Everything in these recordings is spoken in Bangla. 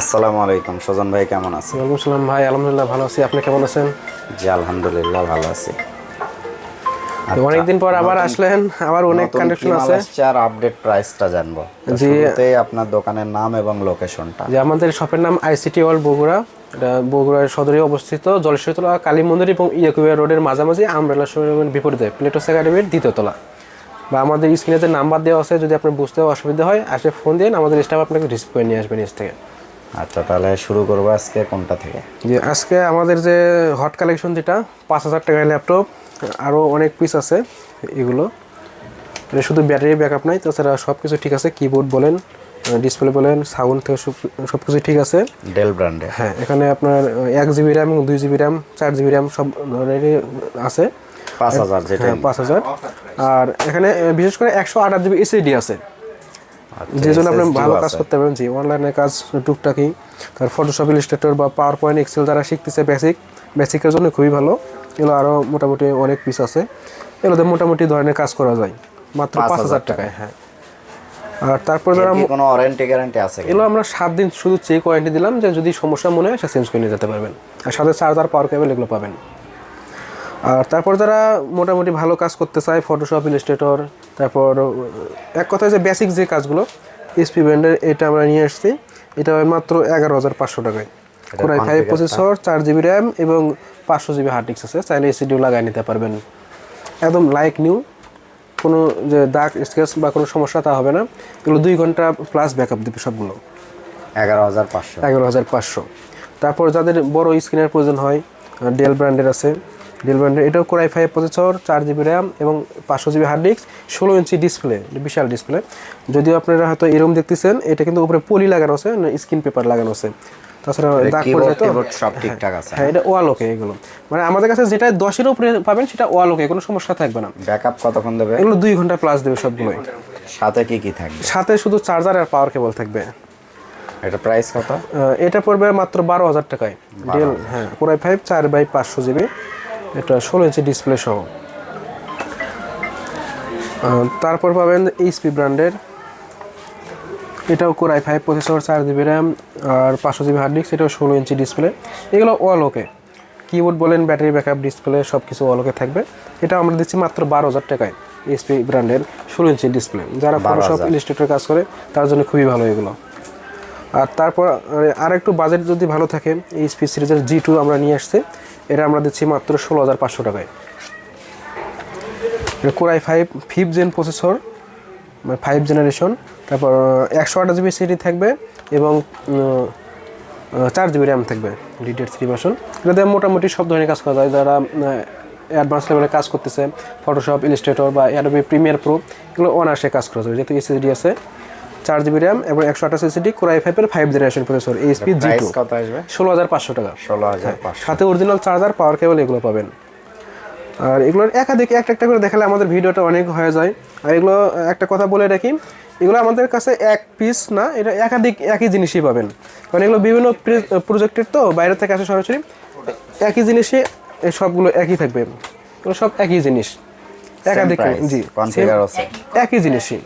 আসসালামু আলাইকুম। সুজন ভাই কেমন আছেন ওয়ালাইকুম সালাম ভাই আলহামদুলিল্লাহ ভালো আছি। আপনি কেমন আছেন? জি আলহামদুলিল্লাহ ভালো আছি। তো অনেকদিন পর আবার আসলেন আবার অনেক কানেকশন আছে। আর আপডেট প্রাইসটা জানব। জি। আপনার দোকানের নাম এবং লোকেশনটা যে আমাদের শপের নাম আইসিটি ওয়ার্ল্ড বগুড়া। এটা বগুড়ার সদরে অবস্থিত জলেশ্বরতলা কালী মন্দির এবং ইয়াকুবিয়া রোডের মাঝামাঝি আমরেলা শোরুমের বিপরীতে প্লেটোস একাডেমির দ্বিতীয় তলা। বা আমাদের স্ক্রিনে যে নাম্বার দেওয়া আছে যদি আপনার বুঝতে অসুবিধা হয় আসে ফোন দিন আমাদের স্টাফ আপনাকে রিসিভ করে নিয়ে আসবে নিজ থেকে। আচ্ছা তাহলে শুরু করব আজকে কোনটা থেকে? যে আজকে আমাদের যে হট কালেকশন যেটা পাঁচ হাজার টাকার ল্যাপটপ আরও অনেক পিস আছে এগুলো। শুধু ব্যাটারি ব্যাকআপ নাই তাছাড়া সব কিছু ঠিক আছে কিবোর্ড বলেন ডিসপ্লে বলেন সাউন্ড থেকে সব কিছু ঠিক আছে। ডেল ব্র্যান্ডে হ্যাঁ এখানে আপনার এক জিবি র্যাম এবং দুই জিবি র্যাম চার জিবি র্যাম সব ধরনেরই আছে। পাঁচ হাজার যেটা হ্যাঁ পাঁচ হাজার। আর এখানে বিশেষ করে একশো আঠাশ জিবি এসএডি আছে। যে জন্য আপনি ভালো কাজ করতে পারবেন জি অনলাইনে কাজ টুকটাকি তার ফটোশপ ইলিস্ট্রেটর বা পাওয়ার পয়েন্ট এক্সেল যারা শিখতেছে বেসিক বেসিকের জন্য খুবই ভালো। এগুলো আরও মোটামুটি অনেক পিস আছে। এগুলোতে মোটামুটি ধরনের কাজ করা যায়। মাত্র পাঁচ হাজার টাকায়। হ্যাঁ। আর তারপর যারা কোনো ওয়ারেন্টি গ্যারান্টি আছে এগুলো আমরা সাত দিন শুধু চেক ওয়ারেন্টি দিলাম যে যদি সমস্যা মনে হয় সে চেঞ্জ করে নিয়ে যেতে পারবেন। আর সাথে চার্জার পাওয়ার কেবল এগুলো পাবেন। আর তারপর যারা মোটামুটি ভালো কাজ করতে চায় ফটোশপ ইলিস্ট্রেটর তারপর এক কথায় যে বেসিক যে কাজগুলো এসপি ব্র্যান্ডের এটা আমরা নিয়ে আসছি। এটা মাত্র এগারো হাজার পাঁচশো টাকায়। কোরাই ফাইভ প্রসেসর চার জিবি র্যাম এবং পাঁচশো জিবি হার্ড ডিস্ক আছে। চাইলে এসিডিও লাগাই নিতে পারবেন। একদম লাইক নিউ কোনো যে দাগ স্কেচ বা কোনো সমস্যা তা হবে না। এগুলো দুই ঘণ্টা প্লাস ব্যাকআপ দেবে সবগুলো। এগারো হাজার পাঁচশো। এগারো হাজার পাঁচশো। তারপর যাদের বড় স্ক্রিনের প্রয়োজন হয় ডেল ব্র্যান্ডের আছে। ডেল ব্র্যান্ডের এটাও কোরাই ফাইভ প্রসেসর চার জিবি র্যাম এবং পাঁচশো জিবি হার্ড ডিস্ক ষোলো ইঞ্চি ডিসপ্লে বিশাল ডিসপ্লে যদিও আপনারা হয়তো এরকম দেখতেছেন এটা কিন্তু উপরে পলি লাগানো আছে স্ক্রিন পেপার লাগানো আছে। তাছাড়া দাগ পড়ে তো সব ঠিকঠাক আছে। হ্যাঁ এটা ওয়ালোকে এগুলো। মানে আমাদের কাছে যেটা দশের উপরে পাবেন সেটা ওয়ালোকে কোনো সমস্যা থাকবে না। ব্যাকআপ কতক্ষণ দেবে? এগুলো দুই ঘণ্টা প্লাস দেবে সবগুলোই। সাথে কি কি থাকবে? সাথে শুধু চার্জার আর পাওয়ার কেবল থাকবে। এটা প্রাইস কত? এটা পড়বে মাত্র বারো হাজার টাকায়। ডেল হ্যাঁ কোরাই ফাইভ চার বাই পাঁচশো জিবি এটা ষোলো ইঞ্চি ডিসপ্লে সহ। তারপর পাবেন এইচপি ব্র্যান্ডের এটাও কোরাই ফাইভ প্রসেসর চার জিবি র্যাম আর পাঁচশো জিবি হার্ড ডিস্ক এটাও ষোলো ইঞ্চি ডিসপ্লে এগুলো অল ওকে কিবোর্ড বলেন ব্যাটারি ব্যাকআপ ডিসপ্লে সব কিছু অল ওকে থাকবে। এটা আমরা দিচ্ছি মাত্র বারো হাজার টাকায় এইচপি ব্র্যান্ডের ষোলো ইঞ্চি ডিসপ্লে যারা ফটোশপ 12,000 ইলিস্ট্রেটর কাজ করে তার জন্য খুবই ভালো এগুলো। আর তারপর আর একটু বাজেট যদি ভালো থাকে এই স্পি সিরিজের জি টু আমরা নিয়ে আসছি। এটা আমরা দিচ্ছি মাত্র ষোলো হাজার পাঁচশো টাকায়। Core i five fifth gen processor মানে ফাইভ জেনারেশন তারপর একশো আট জিবি সিডি থাকবে এবং চার জিবি র্যাম থাকবে ডিডিএর থ্রি ভার্সন এটাতে মোটামুটি সব ধরনের কাজ করা যায়। যারা অ্যাডভান্স লেভেলে কাজ করতেছে ফটোশপ ইলিস্ট্রেটর বা অ্যাডোবি প্রিমিয়ার প্রো এগুলো অনার্সে কাজ করা যাবে যেহেতু এসএসডি আছে চার জিবি র্যাম এবং একশো আঠাশ এসএসডি কোরাই ফাইভের five generation processor HP G two কত আসবে? ষোলো হাজার পাঁচশো টাকা। ষোলো হাজার সাথে অরিজিনাল চার্জার পাওয়ার কেবল এগুলো পাবেন। আর এগুলোর একাধিক একটা একটা করে দেখালে আমাদের ভিডিওটা অনেক হয়ে যায়। আর এগুলো একটা কথা বলে রাখি এগুলো আমাদের কাছে এক পিস না এটা একাধিক একই জিনিসই পাবেন। কারণ এগুলো বিভিন্ন প্রজেক্টের তো বাইরে থেকে আসে সরাসরি একই জিনিসই এই সবগুলো একই থাকবে। এগুলো সব একই জিনিস। একাধিক জি একই জিনিসই।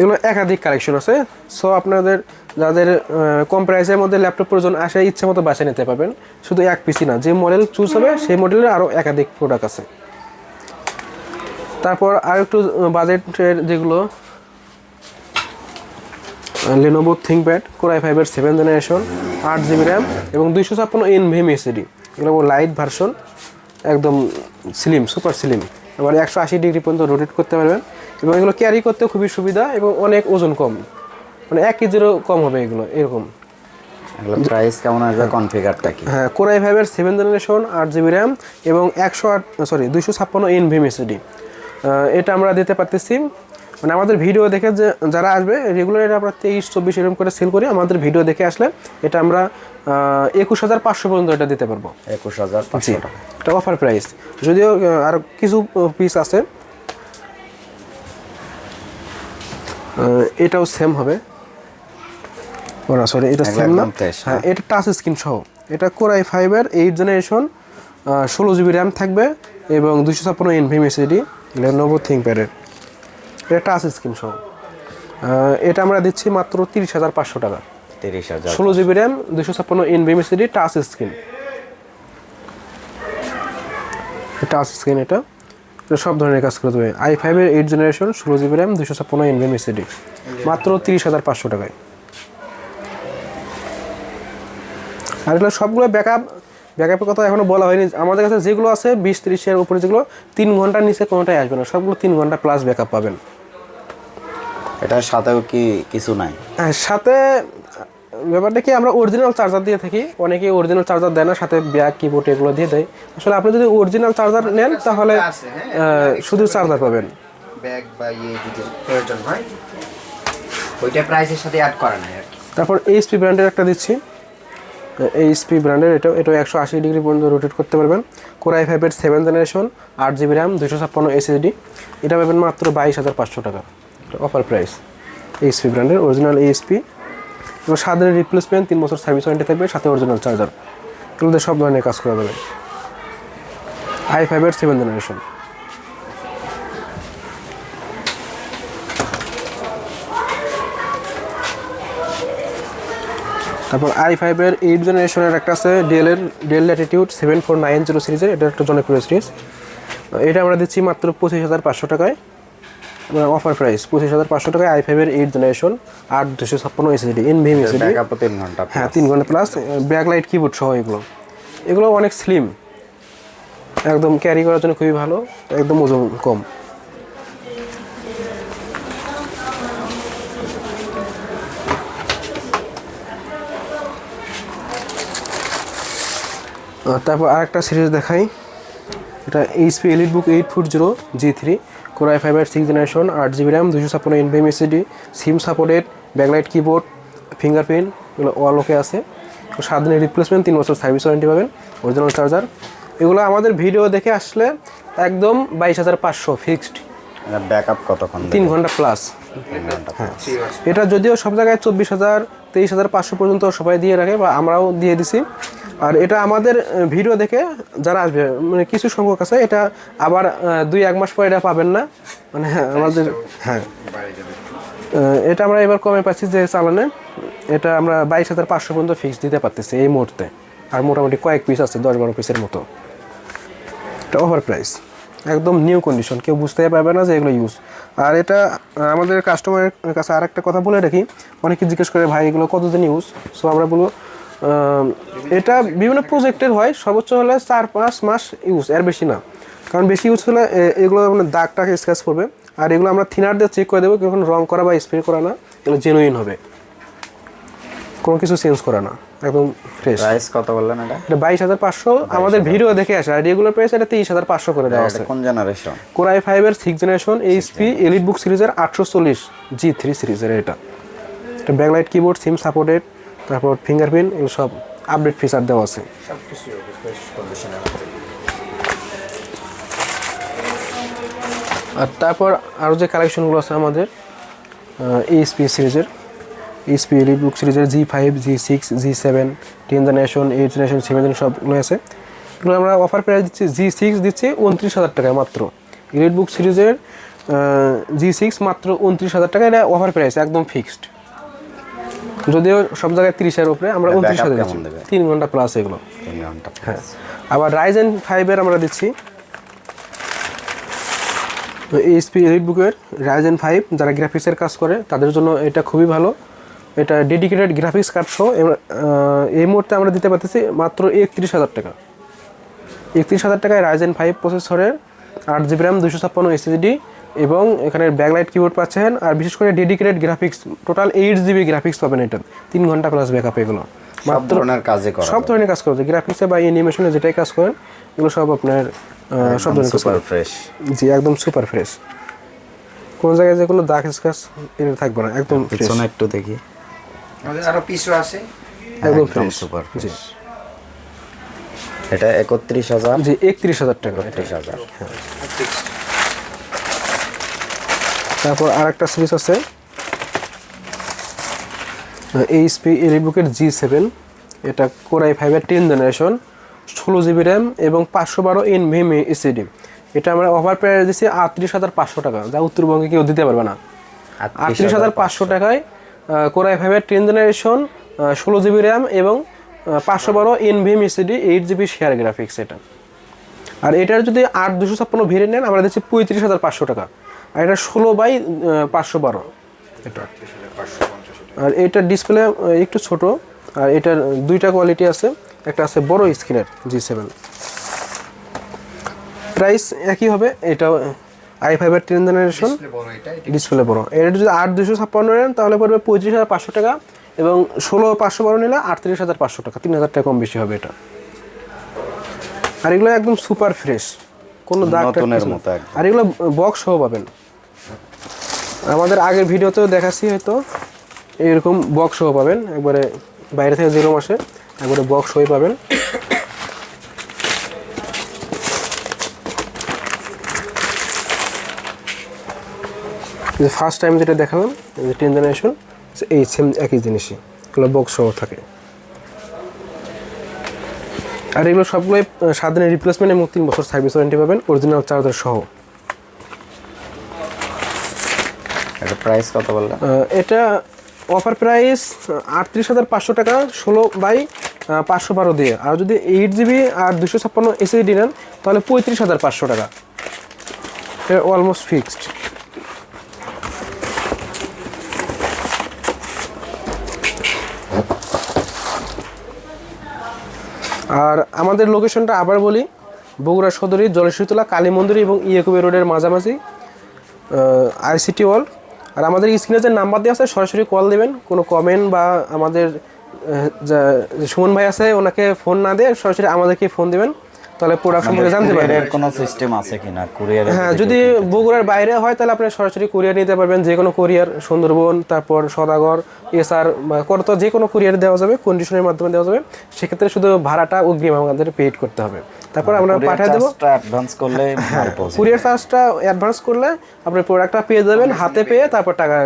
এগুলো একাধিক কালেকশন আছে। সো আপনাদের যাদের কম প্রাইসের মধ্যে ল্যাপটপ প্রয়োজন আসে, ইচ্ছে মতো বাছে নিতে পারবেন। শুধু এক পিসি না, যে মডেল চুজ হবে, সেই মডেলের আরও একাধিক প্রোডাক্ট আছে। তারপর আর একটু বাজেটের যেগুলো লেনোভো থিঙ্কপ্যাড কোরাই ফাইভের সেভেন জেনারেশন আট জিবি র্যাম এবং দুইশো ছাপ্পান্ন এনভিএম এসিডি এগুলো লাইট ভার্সন একদম স্লিম সুপার স্লিম এবার একশো আশি ডিগ্রি পর্যন্ত রোটেট করতে পারবেন। এবং এগুলো ক্যারি করতে খুবই সুবিধা এবং অনেক ওজন কম। মানে এক কেজিরও কম হবে এগুলো এরকম। এগুলো প্রাইস কেমন আসবে? কনফিগারটা কি? হ্যাঁ কোরাই ফাইভের সেভেন জেনারেশন আট জিবি র্যাম এবং একশো আট সরি দুইশো ছাপ্পান্ন এনভিএম এসিডি এটা আমরা দিতে পারতেছি। মানে আমাদের ভিডিও দেখে যে যারা আসবে রেগুলার এটা আমরা তেইশ চব্বিশ এরকম করে সেল করি আমাদের ভিডিও দেখে আসলে এটা আমরা একুশ হাজার পাঁচশো পর্যন্ত এটা দিতে পারব। একুশ হাজার পাঁচশো টাকা। এটা অফার প্রাইস যদিও আর কিছু পিস আছে। এটাও সেম হবে। ও না সরি এটা সেম না। হ্যাঁ এটা টাচ স্ক্রিন সহ। এটা কোরাই ফাইভের এইট জেনারেশন ষোলো জিবি র্যাম থাকবে এবং দুশো ছাপ্পান্ন এন এনভিএম এসিডি লেনোভো থিঙ্কপ্যাডের এটা টাচ স্ক্রিন সহ। এটা আমরা দিচ্ছি মাত্র তিরিশ হাজার পাঁচশো টাকা। তিরিশ হাজার ষোলো জিবি র্যাম দুশো ছাপ্পান্ন NVM SSD touch screen touch screen এটা। সব ধরনের কাজ করে দেবে। আই ফাইভের এইট জেনারেশন ষোলো জিবি র্যাম দুশো ছাপ্পান্ন এনবিএমএসিডি মাত্র তিরিশ হাজার পাঁচশো টাকায়। আর এগুলো সবগুলো ব্যাকআপ ব্যাকআপের কথা এখনও বলা হয়নি। আমাদের কাছে যেগুলো আছে বিশ তিরিশের উপরে যেগুলো তিন ঘণ্টার নিচে কোনোটাই আসবে না। সবগুলো তিন ঘণ্টা প্লাস ব্যাকআপ পাবেন। এটার সাথেও কি কিছু নাই? হ্যাঁ সাথে ব্যাপারটা কি আমরা অরিজিনাল চার্জার দিয়ে থাকি। অনেকে অরিজিনাল চার্জার দেয় না সাথে ব্যাগ কিবোর্ড এগুলো দিয়ে দেয়। আসলে আপনি যদি অরিজিনাল চার্জার নেন তাহলে হ্যাঁ, শুধু চার্জার পাবেন। ব্যাগ বা ইয়ে যদি প্রয়োজন হয় ওইটা প্রাইসের সাথে অ্যাড করা নাই আর কি। তারপর এইচপি ব্র্যান্ডের একটা দিচ্ছি। এইচপি ব্র্যান্ডের এটা এটা একশো আশি ডিগ্রি পর্যন্ত রোটেট করতে পারবেন। কোরআই ফাইভের সেভেন জেনারেশন আট জিবি র্যাম দুশো ছাপ্পান্ন এসএসডি এটা পাবেন মাত্র বাইশ হাজার পাঁচশো টাকা। অফার প্রাইস এইচপি ব্র্যান্ডের অরিজিনাল এইচপি এবং সাত দিনের রিপ্লেসমেন্ট তিন বছর সার্ভিস ওয়ারেন্টি থাকবে, সাথে অরিজিনাল চার্জার এগুলোতে সব ধরনের কাজ করা যাবে। আই ফাইভের সেভেন জেনারেশন তারপর আই ফাইভের এইট জেনারেশনের একটা আছে ডেলের Dell Latitude seven four nine zero সিরিজের এটা একটা জনপ্রিয় সিরিজ এটা আমরা দিচ্ছি মাত্র পঁচিশ হাজার পাঁচশো টাকায়। অফার প্রাইস পঁচিশ হাজার পাঁচশো টাকায় আই ফাইভের এইট জেনারেশন আট দুশো ছাপ্পান্ন এসএসডি এন ভিএম এসএসডি ব্যাকআপও তিন ঘণ্টা হ্যাঁ তিন ঘণ্টা প্লাস ব্যাকলাইট কিবোর্ড সহ এগুলো। এগুলো অনেক স্লিম একদম ক্যারি করার জন্য খুবই ভালো একদম ওজন কম। আর তারপর আরেকটা সিরিজ দেখাই। এটা HP Elite Book eight four zero G three core i five eight six generation আট জিবি র্যাম দুশো ছাপ্পান্ন NVM SSD SIM supported backlight keyboard fingerprint এগুলো অল ওকে আছে। তো সাত দিনের রিপ্লেসমেন্ট তিন বছর সার্ভিস ওয়ারেন্টি পাবেন অরিজিনাল চার্জার এগুলো আমাদের ভিডিও দেখে আসলে একদম বাইশ হাজার পাঁচশো ফিক্সড ব্যাকআপ কতক্ষণ তিন ঘণ্টা প্লাস ঘণ্টা এটা যদিও সব জায়গায় চব্বিশ হাজার তেইশ হাজার পাঁচশো পর্যন্ত সবাই দিয়ে রাখে বা আমরাও দিয়ে দিছি। আর এটা আমাদের ভিডিও দেখে যারা আসবে মানে কিছু সংখ্যক আছে এটা আবার দুই এক মাস পর এটা পাবেন না। মানে হ্যাঁ আমাদের হ্যাঁ। এটা আমরা এবার কমে পাচ্ছি যে চালানে। এটা আমরা বাইশ হাজার পাঁচশো পর্যন্ত ফিক্স দিতে পারতেছি এই মুহূর্তে। আর মোটামুটি কয়েক পিস আছে দশ বারো পিসের মতো। এটা ওভার প্রাইস একদম নিউ কন্ডিশন কেউ বুঝতেই পারবে না যে এগুলো ইউজ আর এটা আমাদের কাস্টমারের কাছে আর একটা কথা বলে রাখি। অনেকে জিজ্ঞেস করে ভাই এগুলো কতদিন ইউজ সো আমরা বলব এটা বিভিন্ন প্রজেক্টের হয় সর্বোচ্চ হলে চার পাঁচ মাস ইউজ এর বেশি না। কারণ বেশি ইউজ হলে এগুলো মানে দাগ টাকে স্ক্র্যাচ করবে। আর এগুলো আমরা থিনার দিয়ে চেক করে দেবো কখন রং করা বা স্প্রে করা না এগুলো জেনুইন হবে। কোনো কিছু চেঞ্জ করা না একদম ফ্রেশ প্রাইস কত বললেন এটা? এটা বাইশ হাজার পাঁচশো আমাদের ভিডিও দেখে আসে। আর রেগুলার প্রাইস এটা তেইশ হাজার পাঁচশো করে দেওয়া আছে। কোন জেনারেশন কোরআই ফাইভের six generation HP Elite Book সিরিজের আটশো চল্লিশ জি থ্রি সিরিজের এটা। এটা ব্যাকলাইট কিবোর্ড সিম সাপোর্টেড তারপর ফিঙ্গারপ্রিন্ট এগুলো সব আপডেট ফিচার দেওয়া আছে। আর তারপর আরও যে কালেকশনগুলো আছে আমাদের এইচপি সিরিজের এলিট বুক সিরিজের G five G six G seven ten generation eight generation seven generation সবগুলো আছে। এগুলো আমরা অফার প্রাইস দিচ্ছি জি সিক্স দিচ্ছি উনত্রিশ হাজার টাকায় মাত্র। এলিট বুক সিরিজের জি সিক্স মাত্র উনত্রিশ হাজার টাকা এটা অফার প্রাইস একদম ফিক্সড যদিও সব জায়গায় তিরিশের উপরে আমরা উনত্রিশ হাজার দিচ্ছি দেবে? তিন ঘণ্টা প্লাস এগুলো। তিন ঘণ্টা হ্যাঁ। আবার রাইজেন ফাইভের আমরা দিচ্ছি। এইচপি বুকের রাইজেন ফাইভ যারা গ্রাফিক্সের কাজ করে তাদের জন্য এটা খুবই ভালো। এটা ডেডিকেটেড গ্রাফিক্স কার্ড সহ এই মুহূর্তে আমরা দিতে পারতেছি মাত্র একত্রিশ হাজার টাকা। একত্রিশ হাজার টাকায় রাইজেন ফাইভ প্রসেসরের আট জিবি র্যাম দুশো ছাপ্পান্ন এসএসডি এবং এখানে ব্যাকলাইট কিবোর্ড পাচ্ছেন আর বিশেষ করে dedicated graphics total eight GB graphics পাবেন এটা। তিন ঘণ্টা প্লাস ব্যাকআপ এগুলো। সব ধরনের কাজে করা সব ধরনের কাজ করবে গ্রাফিক্সে বা অ্যানিমেশনে যেটাই কাজ করেন এগুলো সব আপনার সব ধরনের কাজ সুপার ফ্রেশ জি একদম সুপার ফ্রেশ কোন জায়গায় যে কোনো দাগ স্ক্র্যাচ এটা থাকবে না একদম ফ্রেশ পিছনে একটু দেখি। আরও পিসও আছে। একদম সুপার ফ্রেশ এটা একত্রিশ হাজার। জি একত্রিশ হাজার টাকা। একত্রিশ হাজার। তারপর আর একটা সিরিজ আছে এইচপি এলিবুকের জি সেভেন এটা কোরাই ফাইভের টেন জেনারেশন ষোলো জিবি র্যাম এবং পাঁচশো বারো এন ভিএম এসিডি এটা আমরা অফার প্রাইস দিচ্ছি আটত্রিশ হাজার পাঁচশো টাকা যা উত্তরবঙ্গে কেউ দিতে পারবে না। আটত্রিশ হাজার পাঁচশো টাকায় কোরাই ফাইভের টেন জেনারেশন ষোলো জিবি র্যাম এবং পাঁচশো বারো N NVM SSD eight GB share graphics এটা। আর এটার যদি আট দুশো ছাপ্পান্ন ভেরিয়েন্ট নেন আমরা দিচ্ছি পঁয়ত্রিশ হাজার পাঁচশো টাকা। আর এটা ষোলো বাই পাঁচশো বারো। এটা। আর এটার ডিসপ্লে একটু ছোট আর এটার দুইটা কোয়ালিটি আছে একটা আছে বড় স্ক্রিনের জি সেভেন প্রাইস একই হবে এটা আই ফাইভের টেন জেনারেশন এটা এটা ডিসপ্লে বড়। এটা যদি আট দুশো ছাপ্পান্ন নেন তাহলে পড়বে পঁয়ত্রিশ হাজার পাঁচশো টাকা এবং ষোলো পাঁচশো বারো নিলে আটত্রিশ হাজার পাঁচশো টাকা তিন হাজার টাকা কম বেশি হবে এটা। আর এগুলো একদম সুপার ফ্রেশ কোনো দাগ। আর এগুলো বক্স সহ পাবেন। আমাদের আগের ভিডিওতেও দেখাচ্ছি হয়তো। এরকম বক্স সহ পাবেন। একবারে বাইরে থেকে যেরকম আসে, একবারে বক্স সহই পাবেন। ফার্স্ট টাইম যেটা দেখালাম, যে টেন জেনারেশন এই সেম একই জিনিসই, এগুলো বক্স সহ থাকে। আর এগুলো সবগুলোই সাত দিনের রিপ্লেসমেন্ট এবং তিন বছর সার্ভিস ওয়ারেন্টি পাবেন অরিজিনাল চার্জার সহ এটা প্রাইস কত বললেন? এটা অফার প্রাইস আটত্রিশ হাজার পাঁচশো টাকা, ষোলো বাই পাঁচশো বারো দিয়ে। আর যদি এইট জিবি আর দুশো ছাপ্পান্ন এসএসডি নেন, তাহলে পঁয়ত্রিশ হাজার পাঁচশো টাকা। এটা অলমোস্ট ফিক্সড আর আমাদের লোকেশনটা আবার বলি, বগুড়া সদরী জলসিতলা কালী মন্দির এবং ইয়েকুবে রোডের মাঝামাঝি আইসিটি ওয়াল আর আমাদের স্ক্রিনে যে নাম্বার দেওয়া আছে, সরাসরি কল দেবেন। কোনো কমেন্ট বা আমাদের সুমন ভাই আছে, ওনাকে ফোন না দিয়ে সরাসরি আমাদেরকে ফোন দিবেন। তাহলে প্রোডাক্ট সম্পর্কে জানতে পারবেন। কোনো সিস্টেম আছে কিনা? কুরিয়ারে হ্যাঁ যদি বগুড়ার বাইরে হয় তাহলে আপনি সরাসরি কুরিয়ার নিতে পারবেন। যে কোনো কুরিয়ার সুন্দরবন তারপর সদাগর এসআর বা করতো যে কোনো কুরিয়ার দেওয়া যাবে কন্ডিশনের মাধ্যমে দেওয়া যাবে। সেক্ষেত্রে শুধু ভাড়াটা অগ্রিম আমাদের পেড করতে হবে। তারপর আমরা পাঠিয়ে দেবো। অ্যাডভান্স করলে কুরিয়ার চার্জটা অ্যাডভান্স করলে আপনি প্রোডাক্টটা পেয়ে যাবেন হাতে পেয়ে তারপর টাকা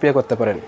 পে করতে পারেন।